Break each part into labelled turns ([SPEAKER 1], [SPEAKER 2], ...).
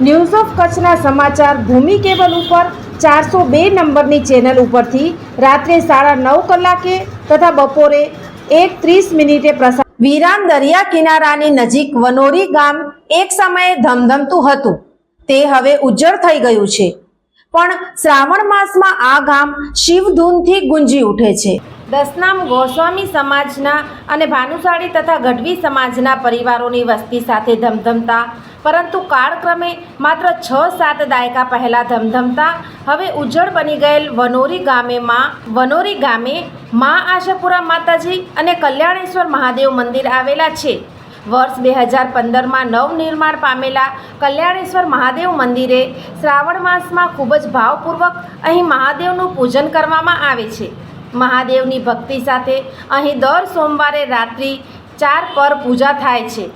[SPEAKER 1] news of કચ્છના સમાચાર ભૂમિ cable ઉપર ચારસો બે નંબરની ચેનલ ઉપરથી રાત્રે સાડા નવ કલાકે તથા બપોરે એક ત્રીસ મિનિટે પ્રસાર વિરામ દરિયા કિનારાની નજીક વનોરી ગામ એક સમયે ધમધમતું હતું. તે હવે ઉજ્જળ થઈ ગયું છે. પણ શ્રાવણ માસમાં આ ગામ શિવધૂનથી ગુંજી ઉઠે છે. દસનામ ગોસ્વામી સમાજના અને ભાનુશાળી તથા ગઢવી સમાજના પરિવારોની વસ્તી સાથે ધમધમતા. પરંતુ કાળક્રમે માત્ર છ સાત દાયકા પહેલાં ધમધમતા. હવે ઉજ્જળ બની ગયેલ વનોરી ગામે માં, વનોરી ગામે મા આશાપુરા માતાજી અને કલ્યાણેશ્વર મહાદેવ મંદિર આવેલા છે. વર્ષ બે હજાર પંદરમાં નવનિર્માણ પામેલા કલ્યાણેશ્વર મહાદેવ મંદિરે શ્રાવણ માસમાં ખૂબ જ ભાવપૂર્વક અહીં મહાદેવનું પૂજન કરવામાં આવે છે. મહાદેવની ભક્તિ સાથે અહીં દર સોમવારે રાત્રિ ચાર પર પૂજા થાય છે.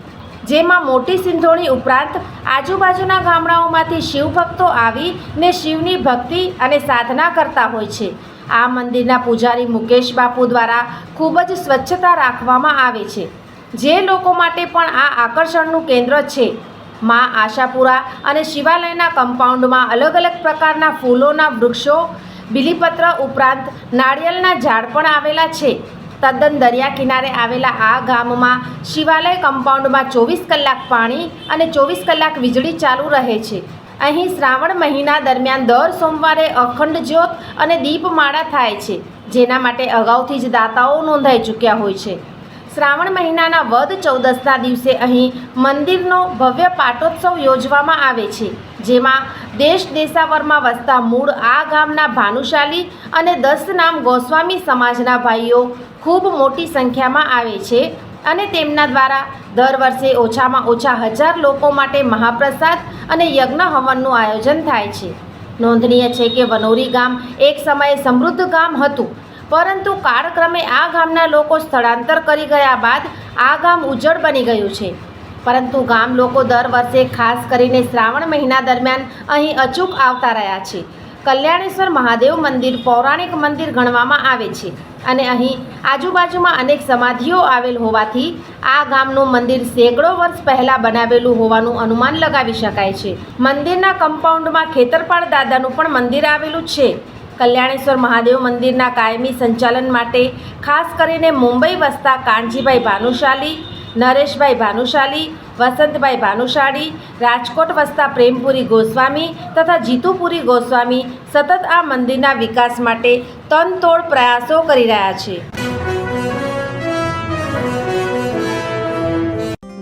[SPEAKER 1] જેમાં મોટી સિંધોણી ઉપરાંત આજુબાજુના ગામડાઓમાંથી શિવભક્તો આવીને શિવની ભક્તિ અને સાધના કરતા હોય છે. આ મંદિરના પૂજારી મુકેશ બાપુ દ્વારા ખૂબ જ સ્વચ્છતા રાખવામાં આવે છે. જે લોકો માટે પણ આ આકર્ષણનું કેન્દ્ર છે. માં આશાપુરા અને શિવાલયના કમ્પાઉન્ડમાં અલગ અલગ પ્રકારના ફૂલોના વૃક્ષો બિલીપત્ર ઉપરાંત નાળિયેરના ઝાડ પણ આવેલા છે. તદ્દન દરિયા કિનારે આવેલા આ ગામમાં શિવાલય કમ્પાઉન્ડમાં ચોવીસ કલાક પાણી અને ચોવીસ કલાક વીજળી ચાલુ રહે છે. અહીં શ્રાવણ મહિના દરમિયાન દર સોમવારે અખંડ જ્યોત અને દીપમાળા થાય છે, જેના માટે અગાઉથી જ દાતાઓ નોંધાઈ ચૂક્યા હોય છે. શ્રાવણ મહિનાના વદ ચૌદસના દિવસે અહીં મંદિરનો ભવ્ય પાટોત્સવ યોજવામાં આવે છે, જેમાં દેશ દેશાવરમાં વસતા મૂળ આ ગામના ભાનુશાલી અને દસ નામ ગોસ્વામી સમાજના ભાઈઓ ખૂબ મોટી સંખ્યામાં આવે છે અને તેમના દ્વારા દર વર્ષે ઓછામાં ઓછા હજાર લોકો માટે મહાપ્રસાદ અને યજ્ઞ હવનનું આયોજન થાય છે. નોંધનીય છે કે વનોરી ગામ એક સમયે સમૃદ્ધ ગામ હતું પરંતુ કાળક્રમે આ ગામના લોકો સ્થળાંતર કરી ગયા બાદ આ ગામ ઉજ્જડ બની ગયું છે. પરંતુ ગામ લોકો દર વર્ષે ખાસ કરીને શ્રાવણ મહિના દરમિયાન અહીં અચૂક આવતા રહ્યા છે. કલ્યાણેશ્વર મહાદેવ મંદિર પૌરાણિક મંદિર ગણવામાં આવે છે અને અહીં આજુબાજુમાં અનેક સમાધિઓ આવેલ હોવાથી આ ગામનું મંદિર સેંકડો વર્ષ પહેલાં બનાવેલું હોવાનું અનુમાન લગાવી શકાય છે. મંદિરના કમ્પાઉન્ડમાં ખેતરપાળ દાદાનું પણ મંદિર આવેલું છે. કલ્યાણેશ્વર મહાદેવ મંદિરના કાયમી સંચાલન માટે ખાસ કરીને મુંબઈ વસતા કાનજીભાઈ ભાનુશાલી, નરેશભાઈ ભાનુશાલી, વસંતભાઈ ભાનુશાળી, રાજકોટ વસતા પ્રેમપુરી ગોસ્વામી તથા જીતુપુરી ગોસ્વામી સતત આ મંદિરના વિકાસ માટે તનતોડ પ્રયાસો કરી રહ્યા છે.